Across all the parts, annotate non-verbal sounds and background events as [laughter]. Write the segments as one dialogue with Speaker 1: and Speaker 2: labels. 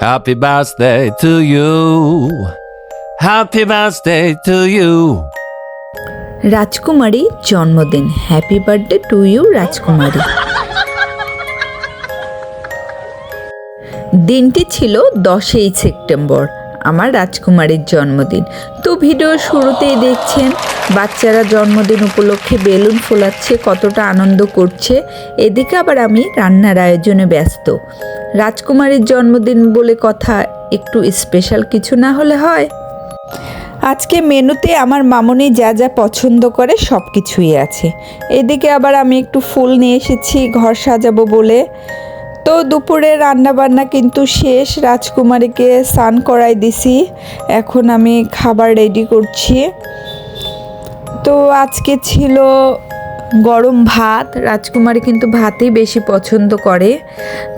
Speaker 1: Happy birthday to you. Happy birthday to you.
Speaker 2: রাজকুমারী জন্মদিন। Happy birthday to you রাজকুমারী। দিনটি ছিল দশই সেপ্টেম্বর, আমার রাজকুমারীর জন্মদিন। তো ভিডিওর শুরুতেই দেখছেন, বাচ্চারা জন্মদিন উপলক্ষে বেলুন ফোলাচ্ছে, কতটা আনন্দ করছে। এদিকে আবার আমি রান্নার আয়োজনে ব্যস্ত। রাজকুমারীর জন্মদিন বলে কথা একটু স্পেশাল কিছু না হলে হয়। আজকে মেনুতে আমার মামনি যা যা পছন্দ করে সব কিছুই আছে। এদিকে আবার আমি একটু ফুল নিয়ে এসেছি, ঘর সাজাবো বলে। তো দুপুরে রান্না বান্না কিন্তু শেষ, রাজকুমারীকে স্নান করাই দিছি। এখন আমি খাবার রেডি করছি। তো আজকে ছিল গরম ভাত, রাজকুমারী কিন্তু ভাতই বেশি পছন্দ করে।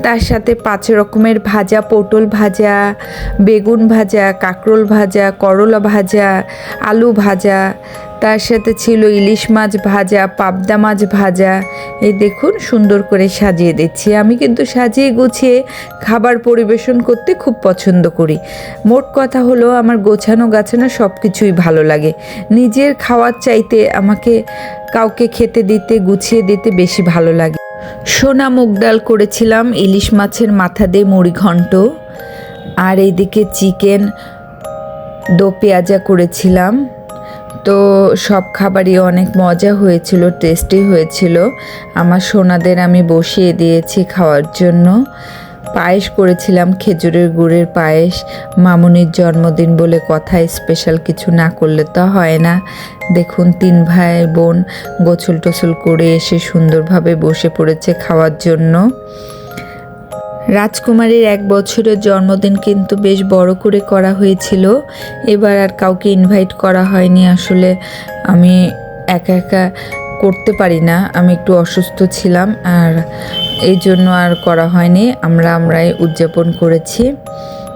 Speaker 2: তার সাথে পাঁচ রকমের ভাজা, পটল ভাজা, বেগুন ভাজা, কাঁকরোল ভাজা, করলা ভাজা, আলু ভাজা। তার সাথে ছিল ইলিশ মাছ ভাজা, পাবদা মাছ ভাজা এই দেখুন, সুন্দর করে সাজিয়ে দিচ্ছি। আমি কিন্তু সাজিয়ে গুছিয়ে খাবার পরিবেশন করতে খুব পছন্দ করি। মোট কথা হলো, আমার গোছানো গাছানো সব কিছুই ভালো লাগে। নিজের খাওয়ার চাইতে আমাকে কাউকে খেতে দিতে, গুছিয়ে দিতে বেশি ভালো লাগে। সোনা মুগ ডাল করেছিলাম, ইলিশ মাছের মাথা দিয়ে মুড়ি ঘন্ট। আর এইদিকে চিকেন দো পেঁয়াজা করেছিলাম। তো সব খাবারই অনেক মজা হয়েছিল টেস্টি হয়েছিল। আমার সোনাদের আমি বসিয়ে দিয়েছি খাওয়ার জন্য। পায়েস করেছিলাম, খেজুরের গুড়ের পায়েস। মামুনির জন্মদিন বলে কথা স্পেশাল কিছু না করলে তো হয় না। দেখুন, তিন ভাই বোন গোছল টোছল করে এসে সুন্দরভাবে বসে পড়েছে খাওয়ার জন্য। রাজকুমারীর এক বছরের জন্মদিন কিন্তু বেশ বড় করে করা হয়েছিল। এবার আর কাউকে ইনভাইট করা হয়নি আসলে। আমি একা একা করতে পারি না। আমি একটু অসুস্থ ছিলাম আর এই জন্য আর করা হয়নি। আমরা আমরাই উদযাপন করেছি।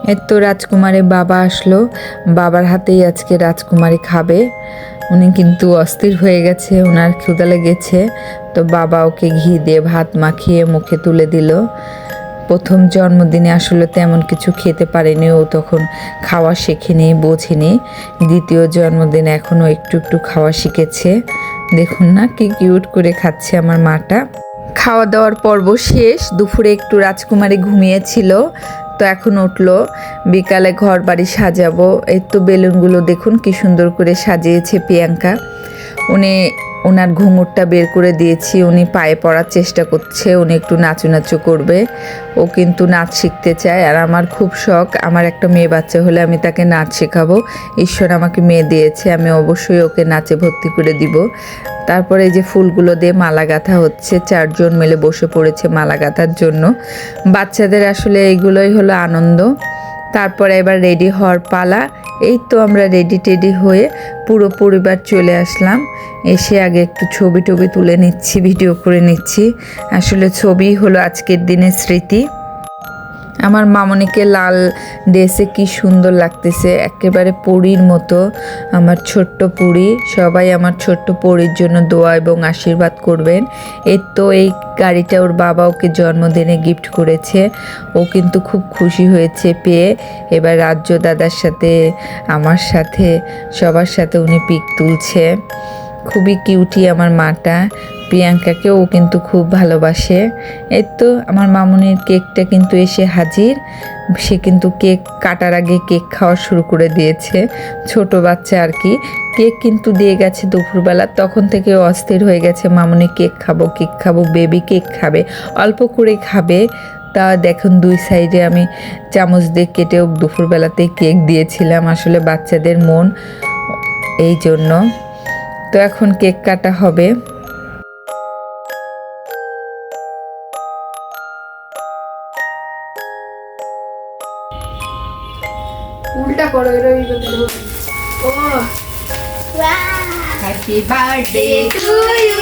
Speaker 2: এর তো রাজকুমারীর বাবা আসলো। বাবার হাতেই আজকে রাজকুমারী খাবে। উনি কিন্তু অস্থির হয়ে গেছে ওনার ক্ষুদা লেগেছে। তো বাবা ওকে ঘি দিয়ে ভাত মাখিয়ে মুখে তুলে দিল। প্রথম জন্মদিনে আসলে তেমন কিছু খেতে পারেনি ও তখন খাওয়া শেখেনি, বোঝেনি। দ্বিতীয় জন্মদিনে এখনও একটু একটু খাওয়া শিখেছে। দেখুন না কি কিউট করে খাচ্ছে আমার মাটা। খাওয়া দাওয়ার পর্ব শেষ, দুপুরে একটু রাজকুমারী ঘুমিয়েছিল, তো এখন উঠল। বিকালে ঘর বাড়ি সাজাবো, এই তো বেলুনগুলো দেখুন কি সুন্দর করে সাজিয়েছে প্রিয়াঙ্কা। উনি ওনার ঘুঙুরটা বের করে দিয়েছি, উনি পায়ে পড়ার চেষ্টা করছে, উনি একটু নাচু নাচু করবে। ও কিন্তু নাচ শিখতে চায় আর আমার খুব শখ, আমার একটা মেয়ে বাচ্চা হলে আমি তাকে নাচ শেখাবো। ঈশ্বর আমাকে মেয়ে দিয়েছে, আমি অবশ্যই ওকে নাচে ভর্তি করে দিব। তারপরে এই যে ফুলগুলো দিয়ে মালা গাঁথা হচ্ছে, চারজন মিলে বসে পড়েছে মালা গাঁথার জন্য। বাচ্চাদের আসলে এইগুলোই হলো আনন্দ। তারপরে এবার রেডি হওয়ার পালা, এই তো আমরা রেডি টেডি হয়ে পুরো পরিবার চলে আসলাম। এসে আগে একটু ছবি টবি তুলে নিচ্ছি, ভিডিও করে নিচ্ছি। আসলে ছবি হলো আজকের দিনের স্মৃতি। আমার মামনিকে লাল ড্রেসে কি সুন্দর লাগতেছে, একেবারে পরীর মতো। আমার ছোট্ট পুরী, সবাই আমার ছোট্ট পরীর জন্য দোয়া এবং আশীর্বাদ করবেন। এই তো এই গাড়িটা ওর বাবা ওকে জন্মদিনে গিফট করেছে। ও কিন্তু খুব খুশি হয়েছে পেয়ে। এবার রাজ্য দাদার সাথে, আমার সাথে, সবার সাথে উনি পিক তুলছে। খুবই কিউটি আমার মাটা। প্রিয়াঙ্কাকেও কিন্তু খুব ভালোবাসে। এই তো আমার মামুনির কেকটা কিন্তু এসে হাজির। সে কিন্তু কেক কাটার আগে কেক খাওয়া শুরু করে দিয়েছে। ছোট বাচ্চা আর কি। কেক কিন্তু দিয়ে গেছে দুপুরবেলা। তখন থেকে অস্থির হয়ে গেছে, মামুনি, কেক খাব কেক খাব, বেবি কেক খাবে, অল্প করে খাবে। তা দেখুন দুই সাইডে আমি চামচ দিয়ে কেটেও দুপুরবেলাতেই কেক দিয়েছিলাম। আসলে বাচ্চাদের মন এই জন্য। তো এখন কেক কাটা হবে।
Speaker 3: উল্টা করো এরা ও। Happy birthday to you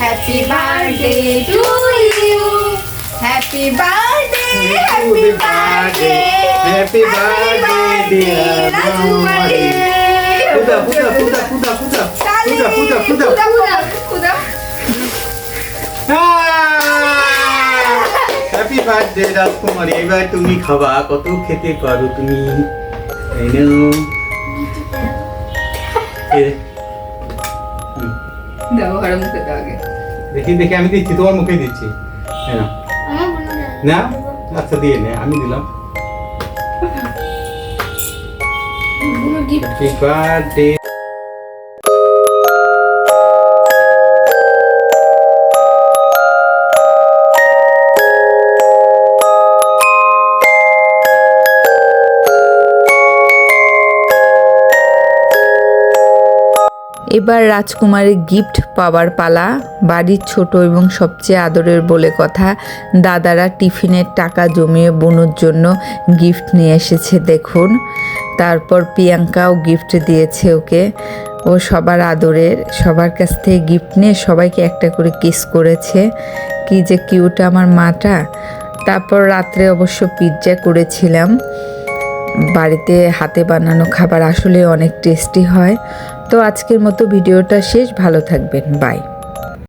Speaker 3: happy birthday to you happy birthday happy birthday
Speaker 4: Happy birthday, dear
Speaker 3: রাজকুমারী
Speaker 4: Puta, puta, puta, puta, puta.
Speaker 3: তালি
Speaker 4: Puta, Happy বার্থডে রাজকুমারী এবার তুমি খাবা। কত খেতে পারো তুমি? এই নাও।
Speaker 3: দাও আর মুখে দাও আগে।
Speaker 4: দেখি দেখি আমি দিচ্ছি তোমার মুখে দিচ্ছি। না? আচ্ছা দিয়ে নে আমি দিলাম। [laughs] হ্যাপি বার্থডে
Speaker 2: এবার রাজকুমারের গিফট পাওয়ার পালা, বাড়ির ছোট এবং সবচেয়ে আদরের বলে কথা, দাদারা টিফিনের টাকা জমিয়ে বোনুর জন্য গিফট নিয়ে এসেছে, দেখুন। তারপর প্রিয়াঙ্কাও গিফট দিয়েছে ওকে। ও সবার আদরের, সবার কাছ থেকে গিফট নিয়ে সবাইকে একটা করে কিস করেছে। কি যে কিউট আমার মাটা। তারপর রাত্রে অবশ্য পিৎজা করেছিলাম। বাড়িতে হাতে বানানো খাবার আসলে অনেক টেস্টি হয়। তো আজকের মতো ভিডিওটা শেষ। ভালো থাকবেন। বাই।